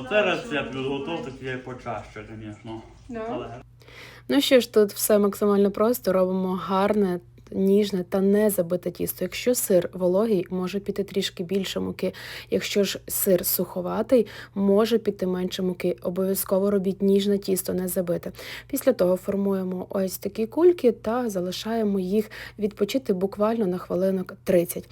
Оце рецепт підготовки я почаще, звісно. Але Ну що ж, тут все максимально просто. Робимо гарне. Ніжне та не забите тісто. Якщо сир вологий, може піти трішки більше муки. Якщо ж сир суховатий, може піти менше муки. Обов'язково робіть ніжне тісто, не забите. Після того формуємо ось такі кульки та залишаємо їх відпочити буквально на хвилинок 30.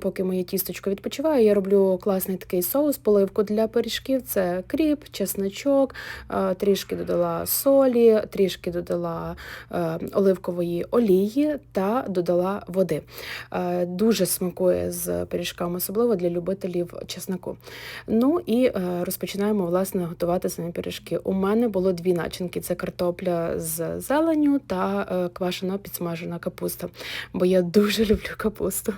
Поки моє тісточко відпочиває, я роблю класний такий соус, поливку для пиріжків. Це кріп, чесночок, е, трішки додала солі, трішки додала е, оливкової олії та додала води. Е, Дуже смакує з пиріжками, особливо для любителів чесноку. Ну і розпочинаємо власне готувати самі пиріжки. У мене було дві начинки: це картопля з зеленню та квашена підсмажена капуста, бо я дуже люблю капусту.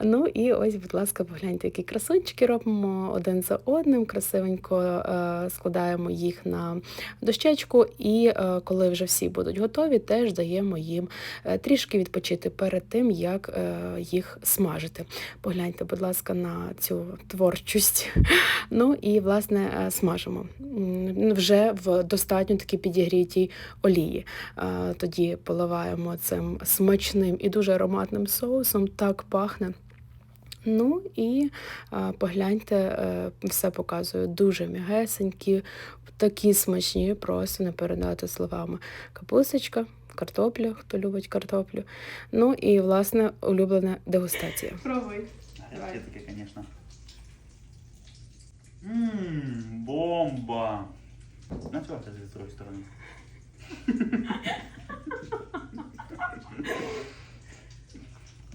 Ну і ось, будь ласка, погляньте, які красунчики робимо один за одним, красивенько е, складаємо їх на дощечку, і е, коли вже всі будуть готові, теж даємо їм е, трішки відпочити перед тим, як їх смажити. Погляньте, будь ласка, на цю творчість. Ну і власне смажимо вже в достатньо таки підігрітій олії. Тоді поливаємо цим смачним і дуже ароматним соусом. Так пахне. Ну і а, погляньте, е, все показую дуже м'ягесенькі, такі смачні, просто не передати словами. Капусточка, картопля, хто любить картоплю. Ну і власне улюблена дегустація. Пробуй. Давай. таке, звісно. Ммм, бомба! На чого це з другої сторони?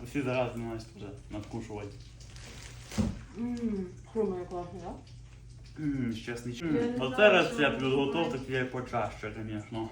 Всі зараз не можуть вже надкушувати. Хрумає класно, так? Ммм, чесний. Я не Оце рецепт воно підготовки я почаще, звісно.